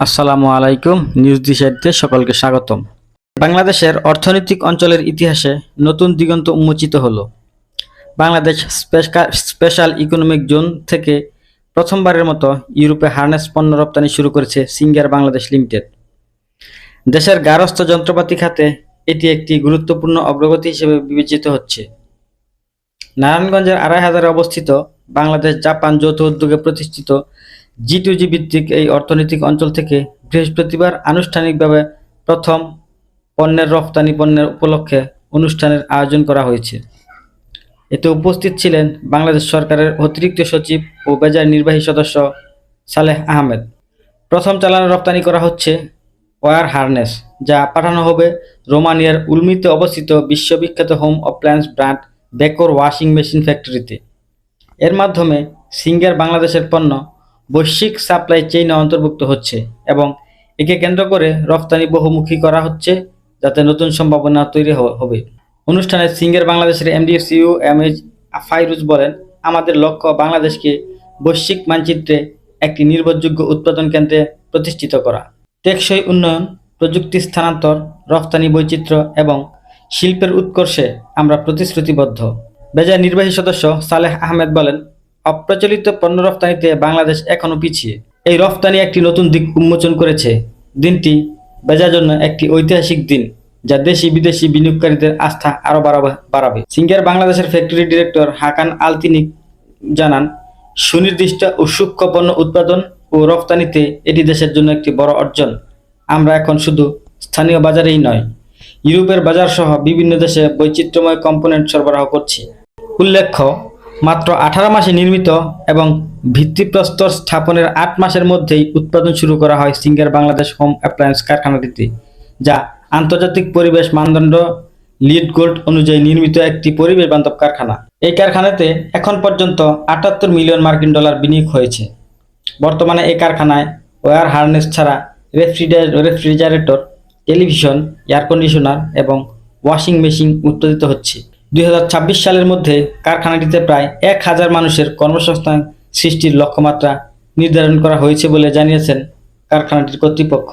আসসালামু আলাইকুম, নিউজ দিশাইতে সকলকে স্বাগতম। বাংলাদেশের অর্থনৈতিক অঞ্চলের ইতিহাসে নতুন দিগন্ত উন্মোচিত হলো। বাংলাদেশ স্পেশাল ইকোনমিক জোন থেকে প্রথমবারের মতো ইউরোপে হার্নেস পণ্য রপ্তানি শুরু করেছে সিঙ্গার বাংলাদেশ লিমিটেড। দেশের গারস্থ যন্ত্রপাতি খাতে এটি একটি গুরুত্বপূর্ণ অগ্রগতি হিসেবে বিবেচিত হচ্ছে। নারায়ণগঞ্জের আড়াই হাজারে অবস্থিত বাংলাদেশ জাপান যৌথ উদ্যোগে প্রতিষ্ঠিত জি টু জি ভিত্তিক এই অর্থনৈতিক অঞ্চল থেকে বৃহস্পতিবার আনুষ্ঠানিকভাবে প্রথম পণ্যের রপ্তানি পণ্যের উপলক্ষে অনুষ্ঠানের আয়োজন করা হয়েছে। এতে উপস্থিত ছিলেন বাংলাদেশ সরকারের অতিরিক্ত সচিব ও বেজার নির্বাহী সদস্য সালেহ আহমেদ। প্রথম চালানো রপ্তানি করা হচ্ছে ওয়ার হারনেস, যা পাঠানো হবে রোমানিয়ার উলমিতে অবস্থিত বিশ্ববিখ্যাত home appliance brand বেকর washing machine ফ্যাক্টরিতে। এর মাধ্যমে সিঙ্গার বাংলাদেশের পণ্য বৈশ্বিক সাপ্লাই চেইনে অন্তর্ভুক্ত হচ্ছে এবং একে কেন্দ্র করে রপ্তানি বহুমুখী করা হচ্ছে যাতে নতুন সম্ভাবনা তৈরি হবে। অনুষ্ঠানে সিঙ্গের বাংলাদেশের এমডিএফসিউ এম এইচ ফাইরুজ বলেন, আমাদের লক্ষ্য বাংলাদেশকে বৈশ্বিক মানচিত্রে একটি নির্ভরযোগ্য উৎপাদন কেন্দ্রে প্রতিষ্ঠিত করা। টেকসই উন্নয়ন, প্রযুক্তি স্থানান্তর, রপ্তানি বৈচিত্র্য এবং শিল্পের উৎকর্ষে আমরা প্রতিশ্রুতিবদ্ধ। বেজায় নির্বাহী সদস্য সালেহ আহমেদ বলেন অপ্রচলিত পণ্য রপ্তানিতে বাংলাদেশ এখনও পিছিয়ে। এই রপ্তানি একটি নতুন দিক উন্মোচন করেছে। দিনটি বেজার জন্য একটি ঐতিহাসিক দিন, যা দেশি বিদেশি বিনিয়োগকারীদের আস্থা আরও বাড়াবে সিঙ্গার বাংলাদেশের ফ্যাক্টরি ডিরেক্টর হাকান আলতিনিক জানান, সুনির্দিষ্ট ও সূক্ষ্ম পণ্য উৎপাদন ও রপ্তানিতে এটি দেশের জন্য একটি বড় অর্জন। আমরা এখন শুধু স্থানীয় বাজারেই নয়, ইউরোপের বাজার সহ বিভিন্ন দেশে বৈচিত্র্যময় কম্পোনেন্ট সরবরাহ করছি। উল্লেখ্য মাত্র আঠারো মাসে নির্মিত এবং ভিত্তিপ্রস্তর স্থাপনের আট মাসের মধ্যেই উৎপাদন শুরু করা হয় সিঙ্গার বাংলাদেশ হোম অ্যাপ্লায়েন্স কারখানাটিতে, যা আন্তর্জাতিক পরিবেশ মানদণ্ড লিড গোল্ড অনুযায়ী নির্মিত একটি পরিবেশ বান্ধব কারখানা। এই কারখানাতে এখন পর্যন্ত আটাত্তর মিলিয়ন মার্কিন ডলার বিনিয়োগ হয়েছে। বর্তমানে এই কারখানায় ওয়ার হার্নেস ছাড়া রেফ্রিজার রেফ্রিজারেটর, টেলিভিশন, এয়ার কন্ডিশনার এবং ওয়াশিং মেশিন উৎপাদিত হচ্ছে। দুই হাজার ছাব্বিশ সালের মধ্যে কারখানাটিতে প্রায় এক হাজার মানুষের কর্মসংস্থান সৃষ্টির লক্ষ্যমাত্রা নির্ধারণ করা হয়েছে বলে জানিয়েছেন কারখানাটির কর্তৃপক্ষ।